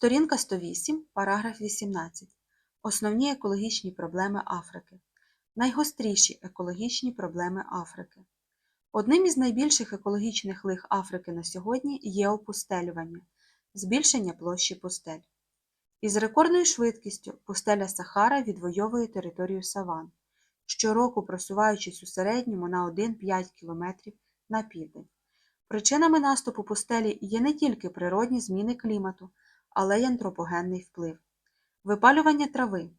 Сторінка 108, параграф 18. Основні екологічні проблеми Африки. Найгостріші екологічні проблеми Африки. Одним із найбільших екологічних лих Африки на сьогодні є опустелювання, збільшення площі пустель. Із рекордною швидкістю пустеля Сахара відвоює територію саван, щороку просуваючись у середньому на 1-5 км на південь. Причинами наступу пустелі є не тільки природні зміни клімату, але й антропогенний вплив. Випалювання трави,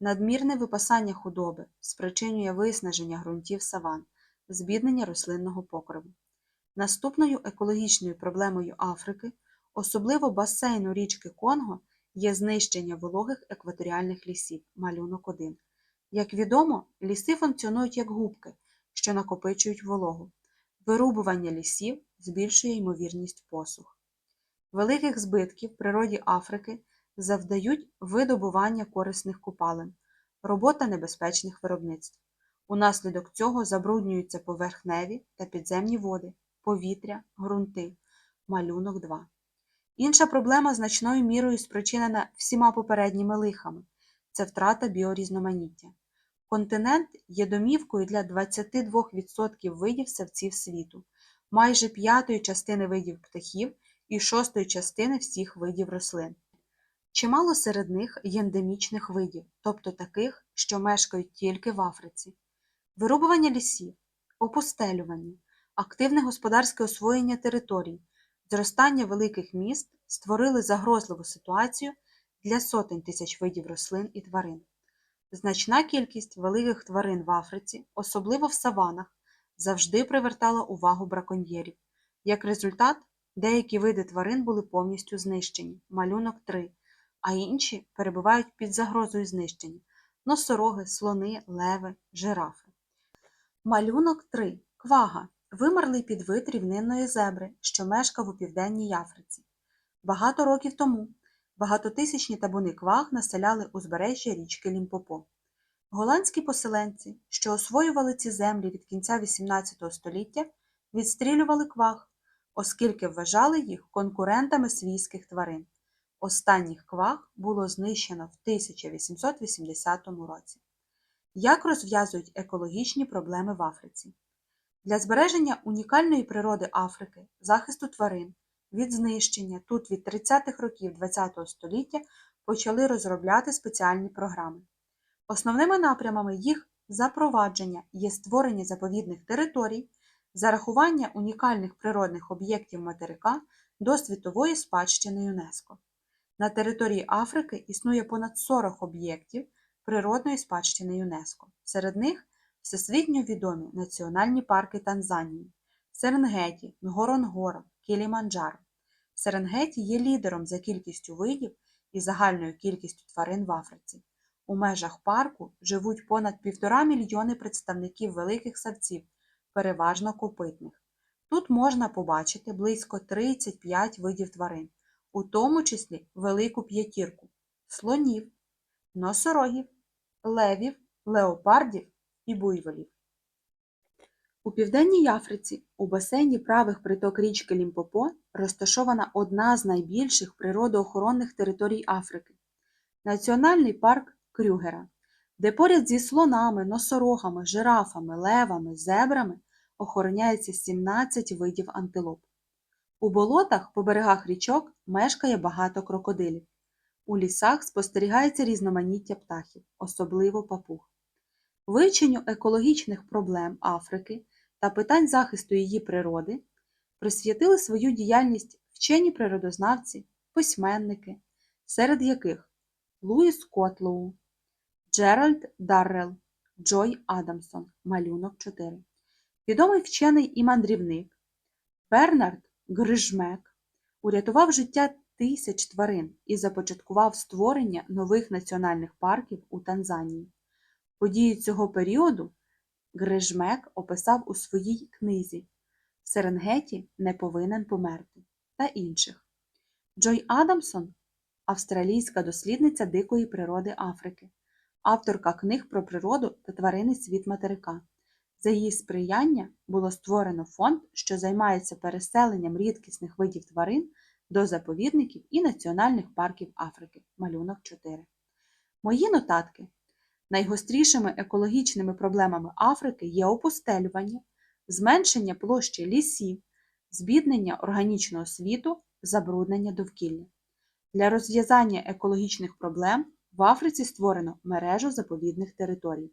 надмірне випасання худоби спричинює виснаження ґрунтів саван, збіднення рослинного покриву. Наступною екологічною проблемою Африки, особливо басейну річки Конго, є знищення вологих екваторіальних лісів, малюнок 1. Як відомо, ліси функціонують як губки, що накопичують вологу. Вирубування лісів збільшує ймовірність посух. Великих збитків природі Африки завдають видобування корисних копалин, робота небезпечних виробництв. Унаслідок цього забруднюються поверхневі та підземні води, повітря, ґрунти. Малюнок 2. Інша проблема значною мірою спричинена всіма попередніми лихами це втрата біорізноманіття. Континент є домівкою для 22% видів савців світу, майже п'ятої частини видів птахів і шостої частини всіх видів рослин. Чимало серед них є ендемічних видів, тобто таких, що мешкають тільки в Африці. Вирубування лісів, опустелювання, активне господарське освоєння територій, зростання великих міст створили загрозливу ситуацію для сотень тисяч видів рослин і тварин. Значна кількість великих тварин в Африці, особливо в саванах, завжди привертала увагу браконьєрів. Як результат, деякі види тварин були повністю знищені малюнок 3, а інші перебувають під загрозою знищення носороги, слони, леви, жирафи. Малюнок 3. Квага вимерлий підвид рівнинної зебри, що мешкав у Південній Африці. Багато років тому багатотисячні табуни кваг населяли узбережжя річки Лімпопо. Голландські поселенці, що освоювали ці землі від кінця XVIII століття, відстрілювали кваг, оскільки вважали їх конкурентами свійських тварин. Останніх кваг було знищено в 1880 році. Як розв'язують екологічні проблеми в Африці? Для збереження унікальної природи Африки, захисту тварин, від знищення тут від 30-х років ХХ століття почали розробляти спеціальні програми. Основними напрямами їх запровадження є створення заповідних територій, зарахування унікальних природних об'єктів материка до світової спадщини ЮНЕСКО. На території Африки існує понад 40 об'єктів природної спадщини ЮНЕСКО. Серед них всесвітньо відомі національні парки Танзанії, Серенгеті, Нгоронгоро, Кіліманджаро. Серенгеті є лідером за кількістю видів і загальною кількістю тварин в Африці. У межах парку живуть понад півтора мільйони представників великих савців, переважно копитних. Тут можна побачити близько 35 видів тварин, у тому числі велику п'ятірку слонів, носорогів, левів, леопардів і буйволів. У Південній Африці у басейні правих приток річки Лімпопо розташована одна з найбільших природоохоронних територій Африки Національний парк Крюгера, де поряд зі слонами, носорогами, жирафами, левами, зебрами охороняється 17 видів антилоп. У болотах по берегах річок мешкає багато крокодилів. У лісах спостерігається різноманіття птахів, особливо папуг. Вивченню екологічних проблем Африки та питань захисту її природи присвятили свою діяльність вчені природознавці, письменники, серед яких Луїс Котлоу, Джеральд Даррел, Джой Адамсон, малюнок 4, відомий вчений і мандрівник Бернард Грижмек урятував життя тисяч тварин і започаткував створення нових національних парків у Танзанії. Події цього періоду Грижмек описав у своїй книзі Серенгеті не повинен померти та інших. Джой Адамсон австралійська дослідниця дикої природи Африки, авторка книг про природу та тваринний світ материка. За її сприяння було створено фонд, що займається переселенням рідкісних видів тварин до заповідників і національних парків Африки. Малюнок 4. Мої нотатки. Найгострішими екологічними проблемами Африки є опустелювання, зменшення площі лісів, збіднення органічного світу, забруднення довкілля. Для розв'язання екологічних проблем в Африці створено мережу заповідних територій.